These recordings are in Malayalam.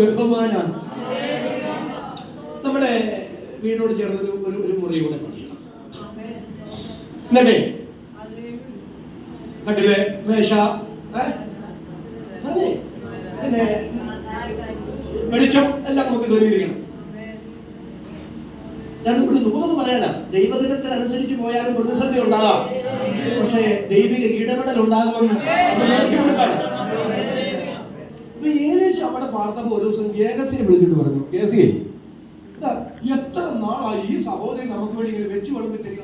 ബഹുമാനാണ് നമ്മുടെ വീടിനോട് ചേർന്നൊരു ഒരു ഒരു മുറി കൂടെ പണിയണം. എന്നിട്ടേ കട്ടിൽ മേശ പിന്നെ വെളിച്ചം എല്ലാം നമുക്ക് ക്രമീകരിക്കണം ഞാൻ ഒരു നൂറെന്ന് പറയാനാ ദൈവദിനത്തിനനുസരിച്ച് പോയാലും പ്രതിസന്ധി ഉണ്ടാകാം. പക്ഷേ ദൈവിക ഇടപെടൽ ഉണ്ടാകുമെന്ന്. നോക്കി അവിടെ പാർത്തപ്പ് ഒരു ദിവസം ഗേഹസിനെ വിളിച്ചിട്ട് പറഞ്ഞു. ഗേസിയെ എത്ര നാളായി ഈ സഹോദരി നമുക്ക് വേണ്ടി ഇങ്ങനെ വെച്ചു വിളമ്പി തരിക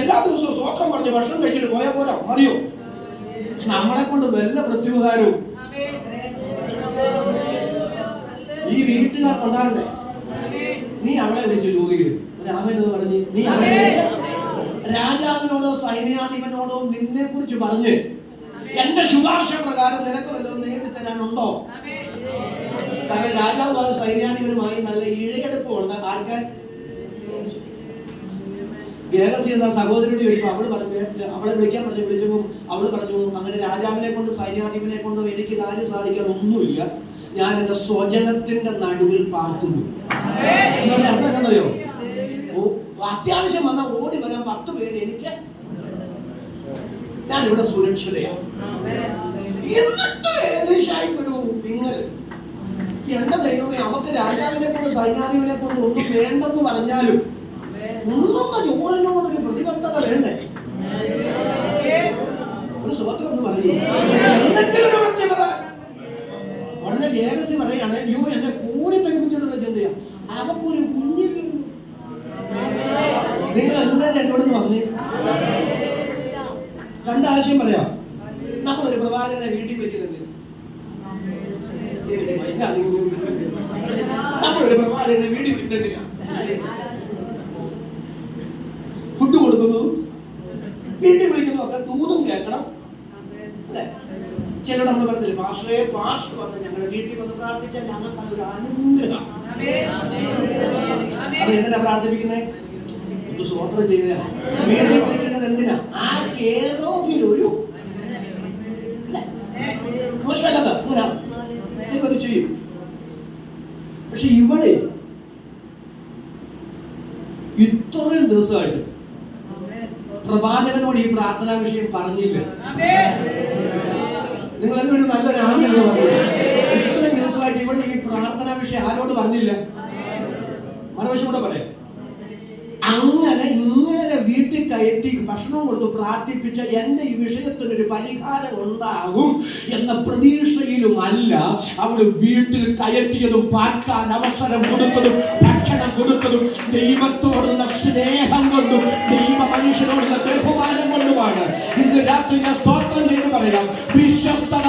എല്ലാ ദിവസവും സ്വോത്രം പറഞ്ഞ് ഭക്ഷണം കഴിച്ചിട്ട് പോയാൽ പോരാ മതിയോ? നമ്മളെ കൊണ്ട് വല്ല പ്രത്യുപകാരവും. ഈ വീട്ടുകാർ കൊണ്ടാണ്ടേ നീ അവളെ വിളിച്ച് ചോദിക്കും രാമനോട് പറഞ്ഞ് നീ അവളെ രാജാവിനോടോ സൈന്യാധിപനോടോ നിന്നെ കുറിച്ച് പറഞ്ഞ് എന്റെ ശുപാർശ പ്രകാരം നിനക്ക് വല്ലതും നേടിത്തരാനുണ്ടോ? കാരണം രാജാവ് അത് സൈന്യാധിപനുമായി നല്ല ഇഴയെടുപ്പുണ്ട് ആർക്കാൻ? ഗേഹസി എന്ന സഹോദരിയോട് ചോദിച്ചു. അവൾ പറഞ്ഞു അവളെ വിളിക്കാൻ പറഞ്ഞു. വിളിച്ചപ്പോൾ അവൾ പറഞ്ഞു അങ്ങനെ രാജാവിനെ കൊണ്ട് സൈന്യാധിപനെ കൊണ്ടും എനിക്ക് കാര്യം സാധിക്കാൻ ഒന്നുമില്ല. ഞാൻ എന്റെ സ്വജനത്തിന്റെ നടുവിൽ പാർക്കുന്നു. അർത്ഥം എന്താണെന്നറിയോ? അത്യാവശ്യം വന്ന ഓടി വരാൻ പത്ത് പേര് എനിക്ക് ഞാൻ ഇവിടെ സുരക്ഷിതയാണ് എന്നിട്ട് ഏകദേശായിക്കൊരു നിങ്ങൾ എന്റെ ദൈവമേ അവക്ക് രാജാവിനെ കൊണ്ട് സൈന്യാധിപനെ കൊണ്ട് ഒന്നും വേണ്ടെന്ന് പറഞ്ഞാലും ഉണ്ണുന്ന ചോറിനോടൊരു പ്രതിബദ്ധത വേണ്ടേ? ഒരു സുഹൃത്ത് എന്ന് പറഞ്ഞു എന്തെങ്കിലും ഒരു വ്യക്തിപത ഉടനെ വേഗസി പറയാണ് യു എന്നെ കൂടി തരിപ്പിച്ചിട്ടുള്ള ചിന്തയാണ് അവക്കൊരു കുഞ്ഞിരുന്നു നിങ്ങൾ എല്ലാവരും എന്നോട് വന്നേ. രണ്ടാശയം പറയാം. നമ്മളൊരു പ്രവാചകനെ വീട്ടിൽ വിളിക്കുന്നുണ്ട് നമ്മളൊരു പ്രവാചകനെ വീട്ടിൽ വിളിക്കുന്നില്ല ഫുഡ് കൊടുക്കുന്നു. വീട്ടിൽ വിളിക്കുന്നു ഒക്കെ തൂതും കേൾക്കണം. അല്ലേ? ചിലരോട് നമ്മൾ പറഞ്ഞില്ലേ പാഷയെ പാഷ വന്ന് ഞങ്ങളുടെ വീട്ടിൽ വന്ന് പ്രാർത്ഥിച്ചാൽ ഞങ്ങൾക്ക് അതൊരു അനുഗ്രഹം. അപ്പൊ എന്തിനാ പ്രാർത്ഥിപ്പിക്കുന്നത് ഇവളെ ഇത്രയും ദിവസമായിട്ട് പ്രവാചകനോട് ഈ പ്രാർത്ഥനാ വിഷയം പറഞ്ഞില്ല. നിങ്ങൾ എന്തൊരു നല്ലൊരു ആമിയെന്ന് പറഞ്ഞു ഇത്രയും ദിവസമായിട്ട് ഇവൾ ഈ പ്രാർത്ഥനാ വിഷയം ആരോട് പറഞ്ഞില്ല? മറുവശം കൂടെ പറയാം. അങ്ങനെ ഇങ്ങനെ വീട്ടിൽ കയറ്റി ഭക്ഷണം കൊടുത്ത് പ്രാർത്ഥിപ്പിച്ച എന്റെ ഈ വിഷയത്തിനൊരു പരിഹാരം ഉണ്ടാകും എന്ന പ്രതീക്ഷയിലും അല്ല അവൾ വീട്ടിൽ കയറ്റിയതും പാർക്കാൻ അവസരം കൊടുത്തതും ഭക്ഷണം കൊടുത്തതും ദൈവത്തോടുള്ള സ്നേഹം കൊണ്ടും ദൈവ മനുഷ്യനോടുള്ള ബഹുമാനം കൊണ്ടുമാണ്. ഇന്ന് രാത്രി ഞാൻ സ്തോത്രം ചെയ്ത് പറയാം. വിശ്വസ്തത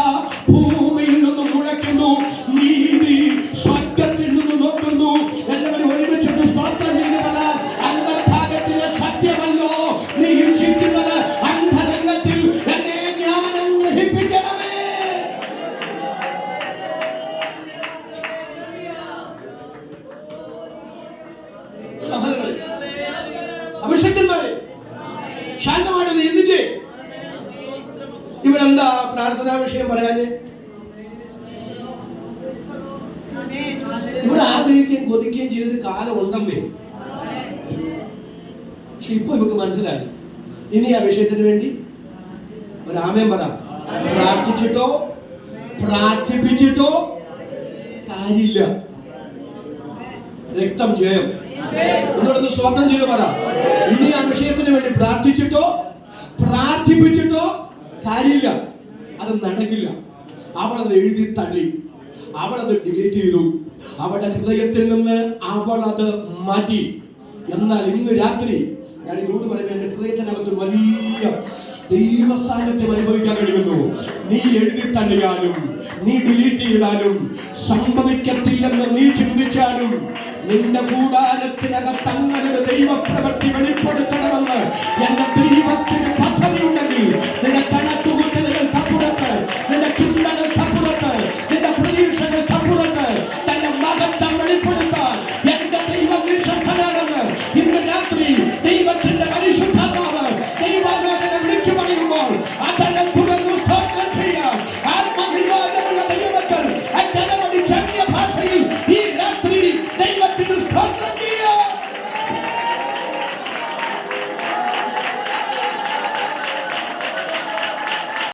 പ്രാർത്ഥനാ വിഷയം പറയാന്? ഇവിടെ ആഗ്രഹിക്കുകയും കൊതിക്കുകയും ചെയ്തൊരു കാലം ഉണ്ടെന്നേ. പക്ഷെ ഇപ്പൊ നമുക്ക് മനസ്സിലായി. ഇനി ആ വിഷയത്തിന് വേണ്ടി ഒരാമയം പറ. പ്രാർത്ഥിച്ചിട്ടോ? പ്രാർത്ഥിപ്പിച്ചിട്ടോ? കാര്യമില്ല. രക്തം ജയം. ഒന്നുകൂടെ സ്വന്തം ചെയ്ത് പറ. ഇനി ആ വിഷയത്തിന് വേണ്ടി പ്രാർത്ഥിച്ചിട്ടോ? പ്രാർത്ഥിപ്പിച്ചിട്ടോ? കാര്യമില്ല. അത് നടക്കില്ല. അവളത് എഴുതി തള്ളി. അവളത് ഡിലീറ്റ് ചെയ്തു. അവളുടെ ഹൃദയത്തിൽ നിന്ന് അവൾ അത് മാറ്റി. എന്നാൽ ഇന്ന് രാത്രി ഞാൻ ഇതോട് പറയുമ്പോൾ എന്റെ ഹൃദയത്തിനകത്ത് വലിയ ദൈവ സാന്നിധ്യം അനുഭവിക്കാൻ കഴിയുന്നു. നീ എഴുതി തള്ളിയാലും നീ ഡിലീറ്റ് ചെയ്താലും സംഭവിക്കത്തില്ലെന്ന് നീ ചിന്തിച്ചാലും നിന്റെ കൂടാരത്തിനകത്ത് അങ്ങനെ ദൈവപ്രവൃത്തി വെളിപ്പെടുത്തണമെന്ന് എന്റെ ദൈവത്തിന്